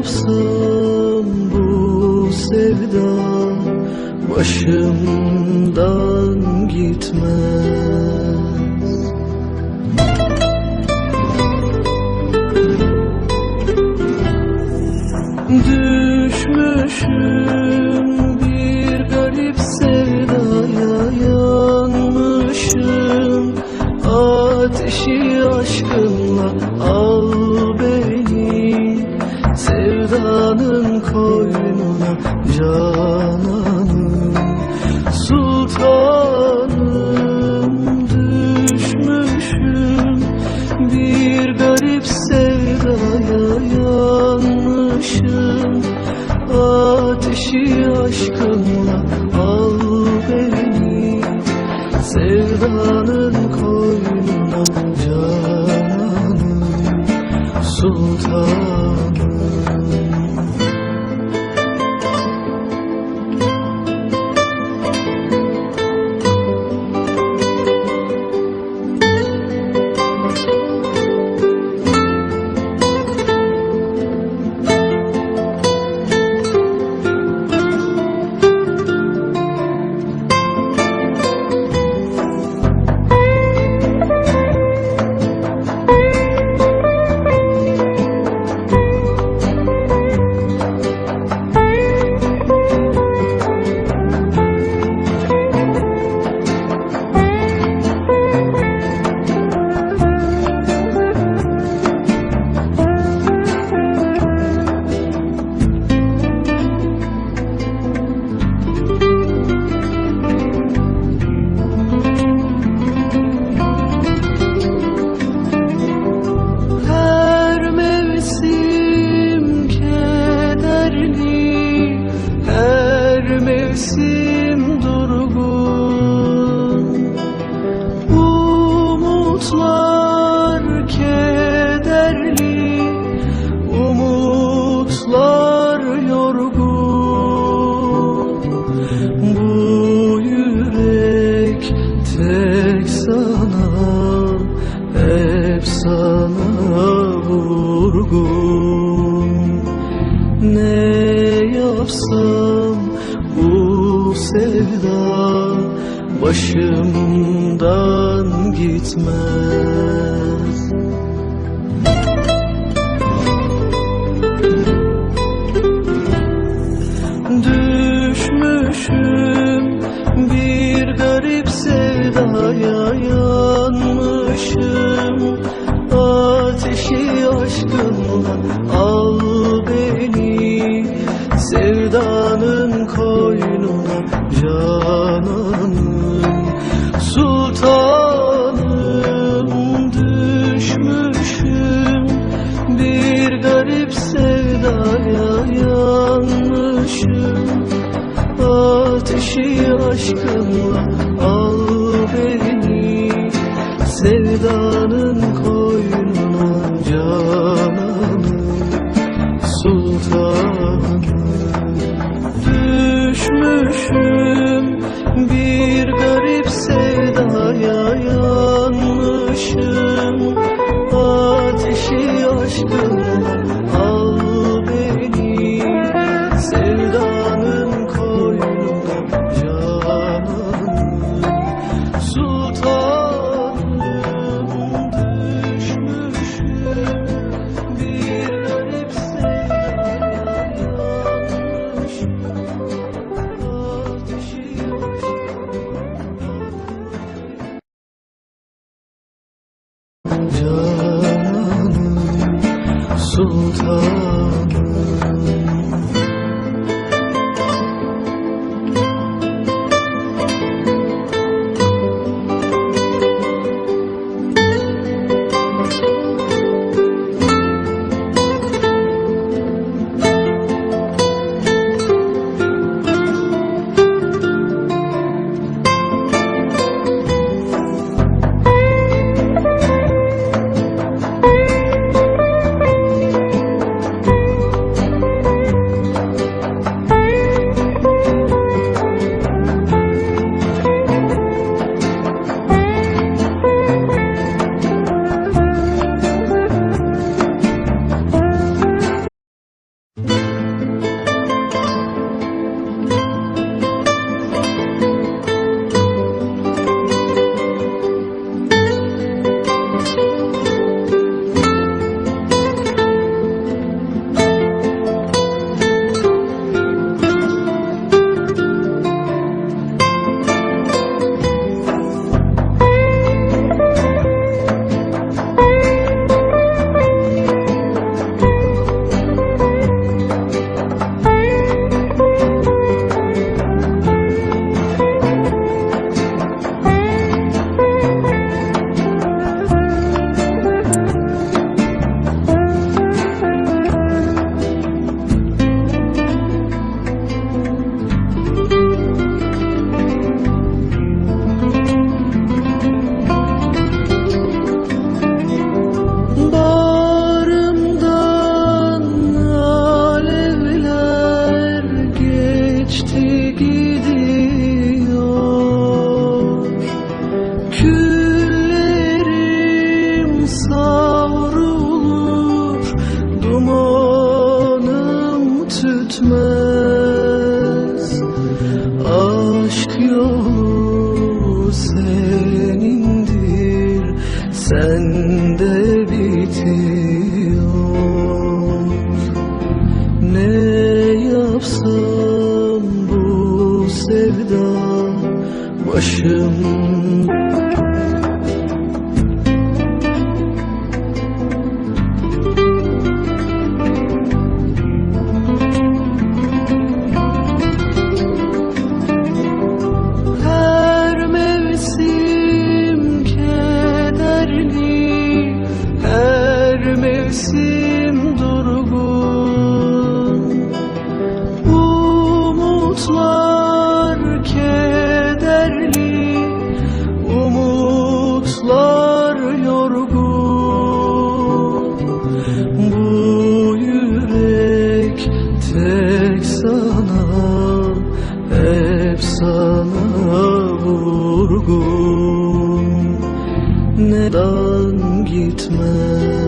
yapsam bu sevda başımda. hep sana vurgun. Ne yapsam bu sevda başımdan gitmez. Sultanın koynuna cananın Sultanım düşmüşüm. Bir garip sevdaya yanmışım. Ateşi aşkınla al beni. Sevdanın koynuna dönmüşüm Bir garip sevdaya yanmışım. Ateşi aşkın sende bitiyor. Ne yapsam bu sevda başımda? sana vurgun. Neden gitmez?